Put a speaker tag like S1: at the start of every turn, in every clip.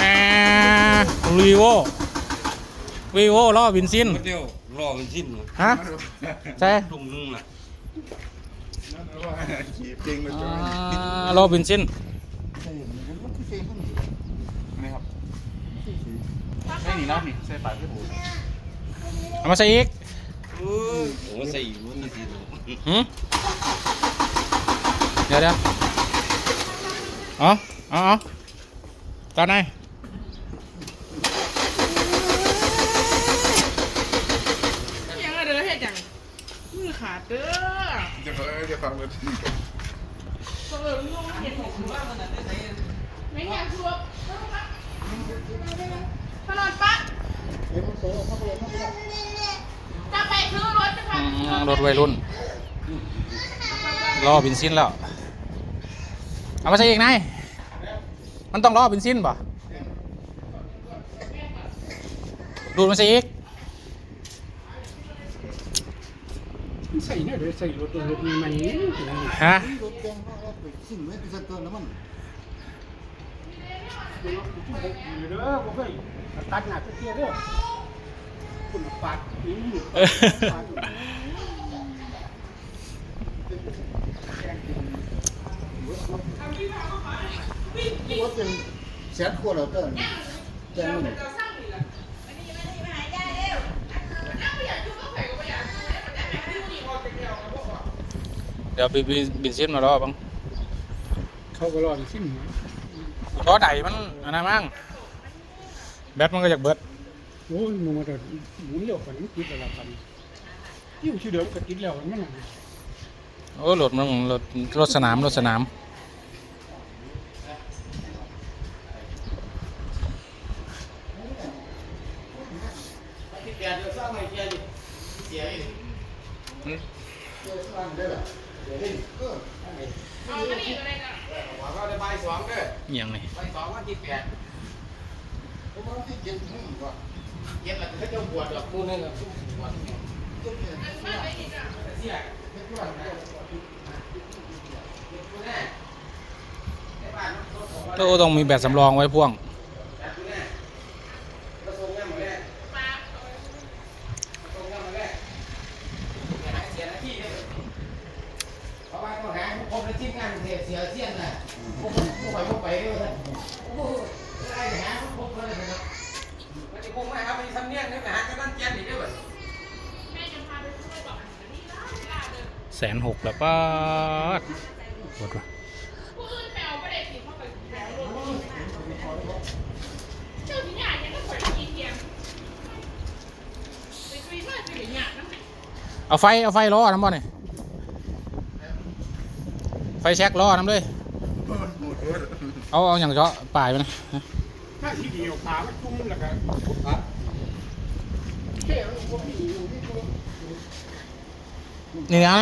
S1: อ่าวีโววีโวล้อบินซิน
S2: มันเดียวรอเป็นสิ้นเลย
S1: ฮะ ใช่
S2: ทุ่งนึงน่ะ
S3: ขี่จริงมาจ
S1: อ่
S3: อยา
S1: ล้อบินซิน
S3: นี่ครับไม่หนีน้ำนี่ใส่ปากพี่บู
S1: เอามาใส่อีก
S2: เออผมว่าใส่อยู่มันจะทีเดียว
S1: หืมเดี๋ยวเดี๋ยวอ๋ออ๋ออ๋อตอนไหน
S4: เด้อเฮ็ดหยังมือขาดเด้อ
S3: จะฟังจะฟังเลย
S4: เออมึงลงมาเห็นของกูว่ามันน่ะได้ไหนไม่อยากชัวร์ตลอดปะจะไปซื้อรถจะไป
S1: รถวัยรุ่นล้อบินซินแล้ว เอามาใส่อีกนายมันต้องล้อบินซินป่ะดูดมาใส่อีก
S5: ใส่เนี่ยเดี๋ยวใส่รถรถมีมันนี่
S1: ฮะ
S6: รถแดงแล้วไปสิ่งไม่เป็นตัวน้ำมัน
S5: เด้อบ่เคยตัดหน้าตะเกียบเด้อคุณปาดนี่ปาด
S6: รถเป็นแสนขวดแล้วเต้
S1: เดี๋ยวบินบินบินซินมาล้อบ้าง
S5: เขาก็รอดสิ้น
S1: ล้อใดมันอันนั้นมั่งแบตมันก็อยากเบิด
S5: โอ้ยมึงมาเดินหมุนเร็วกว่านี้ติดแล้วกันยิ่งชื่อเดิมก็ติดแล้วมันน่ะ
S1: โอ้รถมันรถรถสนามรถสนาม
S4: เอาไปดิอะไรกัน
S1: เอียงนี่
S6: ผมว่าที่เจ็ดหมื่นกว่า
S1: โอ้ต้องมีแบตสำรองไว้พ่วง
S7: เพราะว่าต้องหาพวกคนที่ งานเสียเสียเสียนน่ะพวกพวกไปพวกไปด้วยท่านโอ้โหได้หาพวกคนเลยนะครับมันจะคงไม่ครับมันทำเนียนนี่ไปหากันนั่นเจียนอีกด้วย
S4: แม่จะพาไปซื้อบอกอันนี้ได้เวลาเดิน
S1: แสนหกแล้วป้าดรถวะ
S4: ผู้อื่นแปลว่าได้สิเข้าไปแปลรถเจ้าที่ใหญ่ยังก็ปล่อยกินเทียมไปคุยมาสิหยาดนั่น
S1: เอาไฟ เอาไฟล้อน้ำบ่เนี่ยไฟแช็กล้อน้ำเลยเอาเอาอย่างเจาะปลายไปนะ
S5: ถ้าที่เดียวขามันจุ้มแล้วกัน
S1: นี่นะ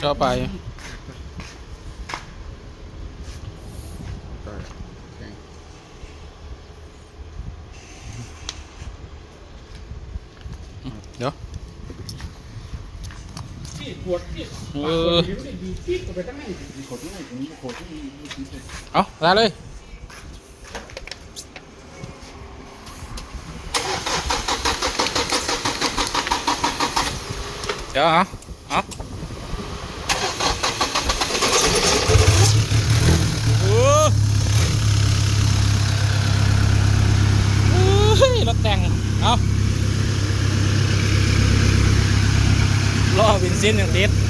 S1: เจาะปลายเดี๋ยว เออ
S5: ดีที่ก็ไปทั้งนั้น
S6: มีขวดที่ไหนมีขวดที่มีที่
S1: เอาได้เลยเดี๋ยวเอาเอาโอ้โอ้ยรถแต่ง เอา ล้อวินซินอย่างติด